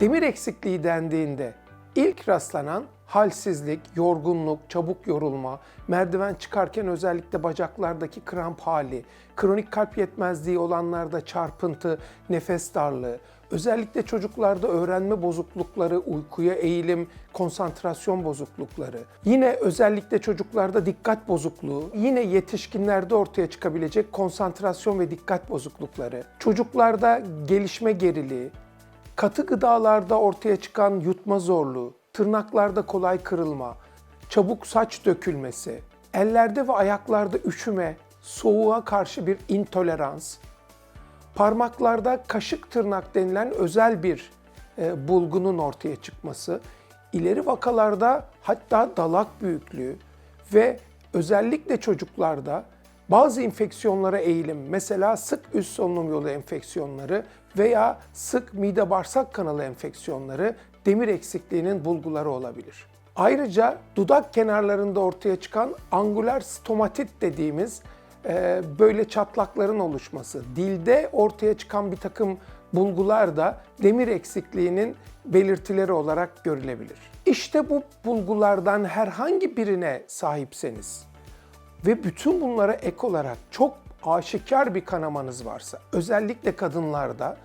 Demir eksikliği dendiğinde ilk rastlanan halsizlik, yorgunluk, çabuk yorulma, merdiven çıkarken özellikle bacaklardaki kramp hali, kronik kalp yetmezliği olanlarda çarpıntı, nefes darlığı, özellikle çocuklarda öğrenme bozuklukları, uykuya eğilim, konsantrasyon bozuklukları, yine özellikle çocuklarda dikkat bozukluğu, yine yetişkinlerde ortaya çıkabilecek konsantrasyon ve dikkat bozuklukları, çocuklarda gelişme geriliği, Katı gıdalarda ortaya çıkan yutma zorluğu, tırnaklarda kolay kırılma, çabuk saç dökülmesi, ellerde ve ayaklarda üşüme, soğuğa karşı bir intolerans, parmaklarda kaşık tırnak denilen özel bir e, bulgunun ortaya çıkması, ileri vakalarda hatta dalak büyüklüğü ve özellikle çocuklarda bazı enfeksiyonlara eğilim, mesela sık üst solunum yolu enfeksiyonları veya sık mide bağırsak kanalı enfeksiyonları demir eksikliğinin bulguları olabilir. Ayrıca dudak kenarlarında ortaya çıkan angular stomatit dediğimiz e, böyle çatlakların oluşması, dilde ortaya çıkan bir takım bulgular da demir eksikliğinin belirtileri olarak görülebilir. İşte bu bulgulardan herhangi birine sahipseniz ve bütün bunlara ek olarak çok aşikar bir kanamanız varsa, özellikle kadınlarda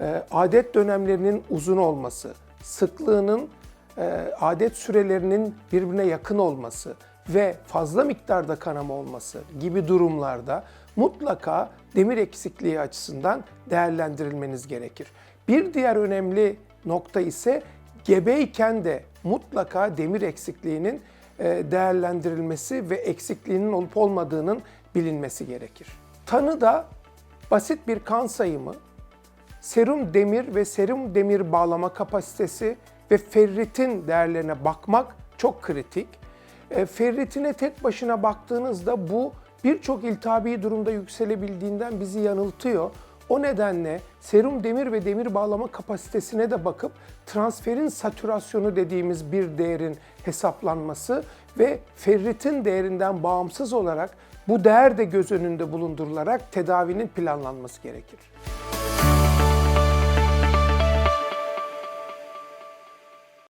e, adet dönemlerinin uzun olması, sıklığının, e, adet sürelerinin birbirine yakın olması ve fazla miktarda kanama olması gibi durumlarda mutlaka demir eksikliği açısından değerlendirilmeniz gerekir. Bir diğer önemli nokta ise gebeyken de mutlaka demir eksikliğinin değerlendirilmesi ve eksikliğinin olup olmadığının bilinmesi gerekir. Tanı da basit bir kan sayımı, serum demir ve serum demir bağlama kapasitesi ve ferritin değerlerine bakmak çok kritik. E, ferritine tek başına baktığınızda bu birçok iltihabi durumda yükselebildiğinden bizi yanıltıyor. O nedenle serum demir ve demir bağlama kapasitesine de bakıp transferin satürasyonu dediğimiz bir değerin hesaplanması ve ferritin değerinden bağımsız olarak bu değer de göz önünde bulundurularak tedavinin planlanması gerekir.